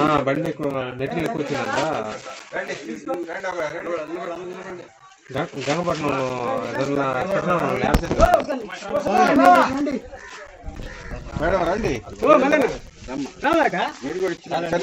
ఆ, బండి ఎక్కువ నెట్లు ఎక్కువ వచ్చిందంట. గ- గంగపట్నం మేడం రండి. మీరు కూడా ఇచ్చిన సరే,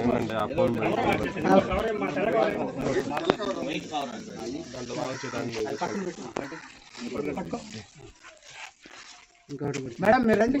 ఏమంటే ఆ ఫోన్ మేడం మీరు రండి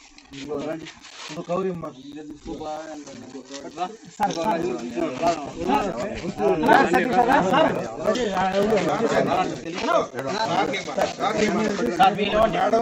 మేడం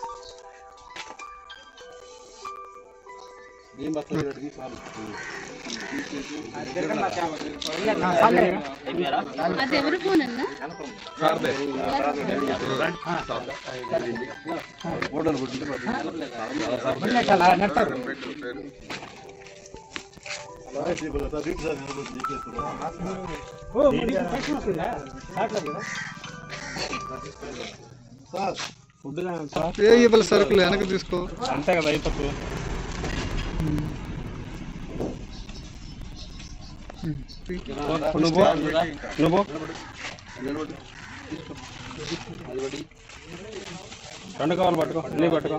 రండి అమ్మా అది ఎవరి ఫోన్ అన్నా నెట్టారు ఏ ఇవ్వాలి సరుకులు వెనక్కి తీసుకో. అంతే కదా అయిపోతుంది. నువ్వు నువ్వు రెండు కావాలి పట్టుకో నీ పట్టుకో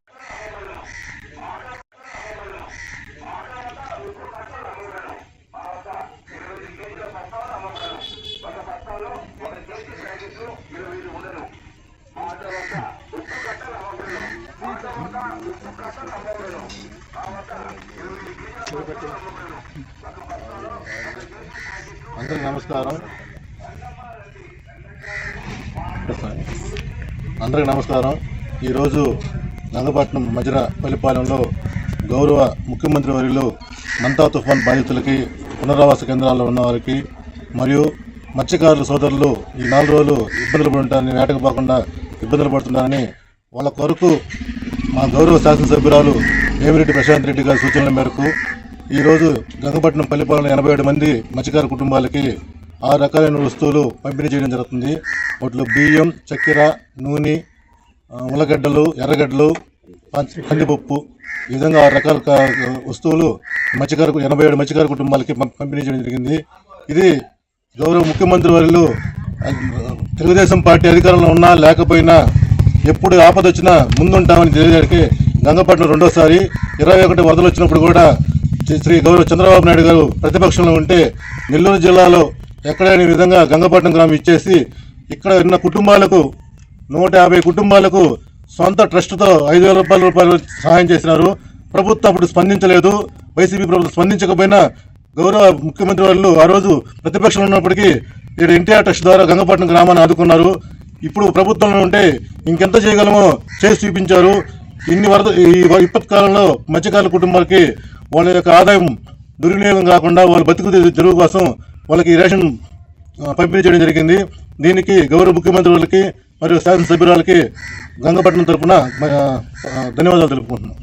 అందరికి నమస్కారం. అందరికి నమస్కారం. ఈరోజు నంగపట్నం మజిర పల్లిపాలెంలో గౌరవ ముఖ్యమంత్రి వర్యులు మంతా తుఫాన్ బాధితులకి పునరావాస కేంద్రాల్లో ఉన్న వారికి మరియు మత్స్యకారుల సోదరులు ఈ నాలుగు రోజులు ఇబ్బందులు పడుంటారని వేటకు పోకుండా ఇబ్బందులు పడుతున్నారని వాళ్ళ కొరకు మా గౌరవ శాసనసభ్యురాలు వేమిరెడ్డి ప్రశాంత్ రెడ్డి గారి సూచనల మేరకు ఈరోజు గంగపట్నం పల్లిపాలన ఎనభై ఏడు మంది మత్స్యకార కుటుంబాలకి ఆరు రకాలైన వస్తువులు పంపిణీ చేయడం జరుగుతుంది. వాటిలో బియ్యం చక్కెర నూనె ఉలగడ్డలు ఉల్లగడ్డలు ఎర్రగడ్డలు కందిపప్పు ఈ విధంగా ఆరు రకాల వస్తువులు మత్స్యకార ఎనభై ఏడు మత్స్యకార కుటుంబాలకి పంపిణీ చేయడం జరిగింది. ఇది గౌరవ ముఖ్యమంత్రి వారిలో తెలుగుదేశం పార్టీ అధికారంలో ఉన్నా లేకపోయినా ఎప్పుడు ఆపద వచ్చినా ముందుంటామని తెలియజేయడానికి గంగపట్నం రెండోసారి ఇరవై ఒకటి వరదలు వచ్చినప్పుడు కూడా శ్రీ- గౌరవ చంద్రబాబు నాయుడు గారు ప్రతిపక్షంలో ఉంటే నెల్లూరు జిల్లాలో ఎక్కడైన విధంగా గంగపట్నం గ్రామం ఇచ్చేసి ఇక్కడ ఉన్న కుటుంబాలకు నూట యాభై కుటుంబాలకు సొంత ట్రస్ట్తో ఐదు వేల రూపాయల రూపాయలు సహాయం చేసినారు. ప్రభుత్వం అప్పుడు స్పందించలేదు. వైసీపీ ప్రభుత్వం స్పందించకపోయినా గౌరవ ముఖ్యమంత్రి వాళ్ళు ఆ రోజు ప్రతిపక్షంలో ఉన్నప్పటికీ ఇక్కడ ఎన్టీఆర్ ట్రస్ట్ ద్వారా గంగపట్నం గ్రామాన్ని ఆదుకున్నారు. ఇప్పుడు ప్రభుత్వంలో ఉంటే ఇంకెంత చేయగలమో చేసి చూపించారు. ఇన్ని వరద ఈ ఇప్పటి కాలంలో మత్స్యకారుల కుటుంబాలకి వాళ్ళ యొక్క ఆదాయం దుర్వినియోగం కాకుండా వాళ్ళ బతుకు తెరువు కోసం వాళ్ళకి రేషన్ పంపిణీ చేయడం జరిగింది. దీనికి గౌరవ ముఖ్యమంత్రి వాళ్ళకి మరియు శాసనసభ్యురాలకి గంగపట్నం తరఫున ధన్యవాదాలు తెలుపుకుంటున్నాం.